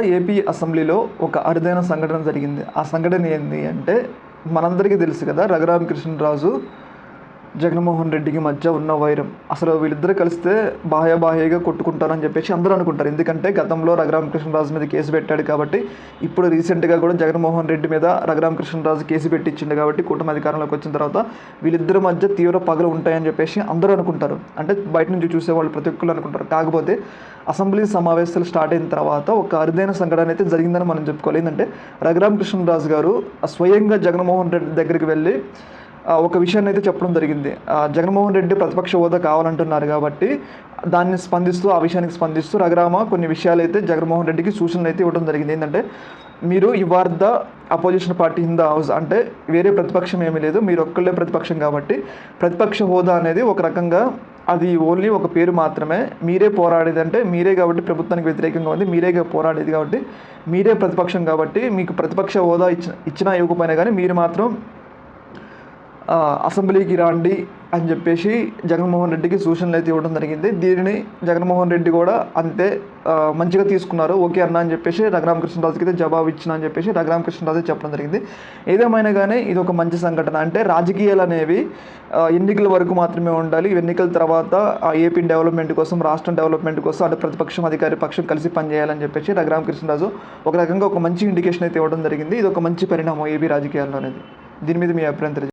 AP అసెంబ్లీలో ఒక అరుదైన సంఘటన జరిగింది. ఆ సంఘటన ఏంటి అంటే మనందరికీ తెలుసు కదా రఘురామకృష్ణరాజు జగన్మోహన్ రెడ్డికి మధ్య ఉన్న వైరం. అసలు వీళ్ళిద్దరు కలిస్తే బాహ్య బాహ్యగా కొట్టుకుంటారని చెప్పేసి అందరూ అనుకుంటారు. ఎందుకంటే గతంలో రఘురామకృష్ణరాజు మీద కేసు పెట్టాడు కాబట్టి ఇప్పుడు రీసెంట్గా కూడా జగన్మోహన్ రెడ్డి మీద రఘురామకృష్ణరాజు కేసు పెట్టించిండు కాబట్టి కూటమి అధికారంలోకి వచ్చిన తర్వాత వీళ్ళిద్దరి మధ్య తీవ్ర పగలు ఉంటాయని చెప్పేసి అందరూ అనుకుంటారు. అంటే బయట నుంచి చూసే వాళ్ళు ప్రతి ఒక్కరు అనుకుంటారు. కాకపోతే అసెంబ్లీ సమావేశాలు స్టార్ట్ అయిన తర్వాత ఒక అరుదైన సంఘటన అయితే జరిగిందని మనం చెప్పుకోవాలి. ఏంటంటే రఘురామకృష్ణరాజు గారు స్వయంగా జగన్మోహన్ రెడ్డి దగ్గరికి వెళ్ళి ఒక విషయాన్ని అయితే చెప్పడం జరిగింది. జగన్మోహన్ రెడ్డి ప్రతిపక్ష హోదా కావాలంటున్నారు కాబట్టి దాన్ని స్పందిస్తూ ఆ విషయానికి స్పందిస్తూ రఘురామ కొన్ని విషయాలు అయితే జగన్మోహన్ రెడ్డికి సూచనలు అయితే ఇవ్వడం జరిగింది. ఏంటంటే మీరు you are the opposition party in the house అంటే వేరే ప్రతిపక్షం ఏమీ లేదు. మీరు ఒక్కళ్ళే ప్రతిపక్షం కాబట్టి ప్రతిపక్ష హోదా అనేది ఒక రకంగా అది ఓన్లీ ఒక పేరు మాత్రమే. మీరే పోరాడేది అంటే మీరే కాబట్టి ప్రభుత్వానికి వ్యతిరేకంగా ఉంది. మీరే పోరాడేది కాబట్టి మీరే ప్రతిపక్షం కాబట్టి మీకు ప్రతిపక్ష హోదా ఇచ్చిన ఇచ్చినా ఇవ్వకపోయినా కానీ మీరు మాత్రం అసెంబ్లీకి రండి అని చెప్పేసి జగన్మోహన్ రెడ్డికి సూచనలు అయితే ఇవ్వడం జరిగింది. దీనిని జగన్మోహన్ రెడ్డి కూడా అంతే మంచిగా తీసుకున్నారు. ఓకే అన్న అని చెప్పేసి రఘురామకృష్ణరాజుకి అయితే జవాబు ఇచ్చిన అని చెప్పేసి రఘురామకృష్ణరాజు చెప్పడం జరిగింది. ఏదేమైనా కానీ ఇది ఒక మంచి సంఘటన. అంటే రాజకీయాలు అనేవి ఎన్నికల వరకు మాత్రమే ఉండాలి. ఎన్నికల తర్వాత ఏపీ డెవలప్మెంట్ కోసం రాష్ట్రం డెవలప్మెంట్ కోసం అటు ప్రతిపక్షం అధికారి పక్షం కలిసి పనిచేయాలని చెప్పేసి రఘురామకృష్ణరాజు ఒక రకంగా ఒక మంచి ఇండికేషన్ అయితే ఇవ్వడం జరిగింది. ఇది ఒక మంచి పరిణామం ఏపీ రాజకీయాల్లో అనేది. దీని మీద మీ అభిప్రాయం